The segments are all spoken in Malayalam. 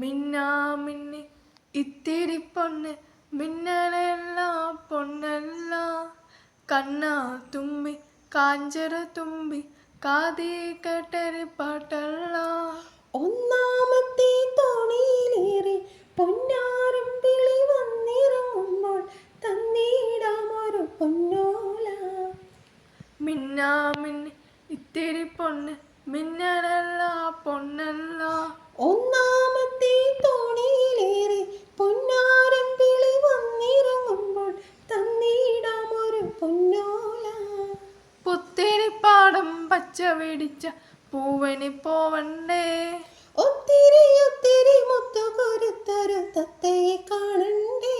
മിന്നാ മിന്നി ഇത്തിരി പൊണ്ണ് മിന്നലല്ല പൊന്നല്ല. കണ്ണാ തുമ്പി കാഞ്ചര തുമ്പി കാതീ കേട്ടൊരു പാട്ടല്ല. ഒന്നാമത്തെ തോണിയിലേറി പൊന്നാരം വിളി വന്നിറങ്ങുമ്പോൾ തന്നീടാമൊരു പൊന്നോല. മിന്നാ മിന്നി ഇത്തിരി പൊണ്ണ് മിന്നലല്ല പൊന്നല്ല. പച്ച പിടിച്ച പൂവനി പോവണ്ടേ? ഒത്തിരി ഒത്തിരി മുത്തു കൊരുത്തൊരു തത്തയെ കാണണ്ടേ?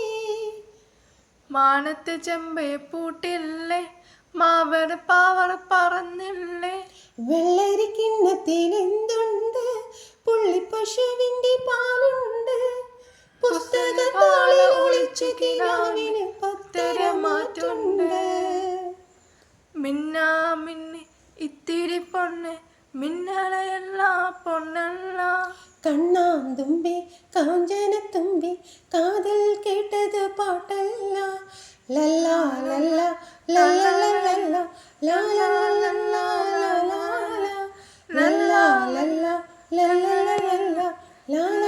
മാനത്തെ ചെമ്പേ പൂട്ടില്ലേ? മാവർ പാവർ പറന്നില്ലേ? വെള്ളരി കിണ്ണത്തിൽ എന്തുണ്ട്? പുള്ളിപ്പശുവിന്റെ പാലുണ്ട്. പുസ്തകത്താളെ ഒളിച്ചു കിനാവിന് പത്തര മാറ്റുണ്ട്. മിന്നി ഇത്തിരി പൊണ്ണ് മിന്നലയല്ല പൊണ്ണല്ല കണ്ണാം തുമ്പി കാഞ്ചന തുമ്പി കാതിൽ കേട്ടത് പാട്ടല്ല ലല്ല ലല്ല ലല്ല ലല്ല ലല്ല ലല്ല ലല്ല ലല്ല ലല്ല ലല്ല ലല്ല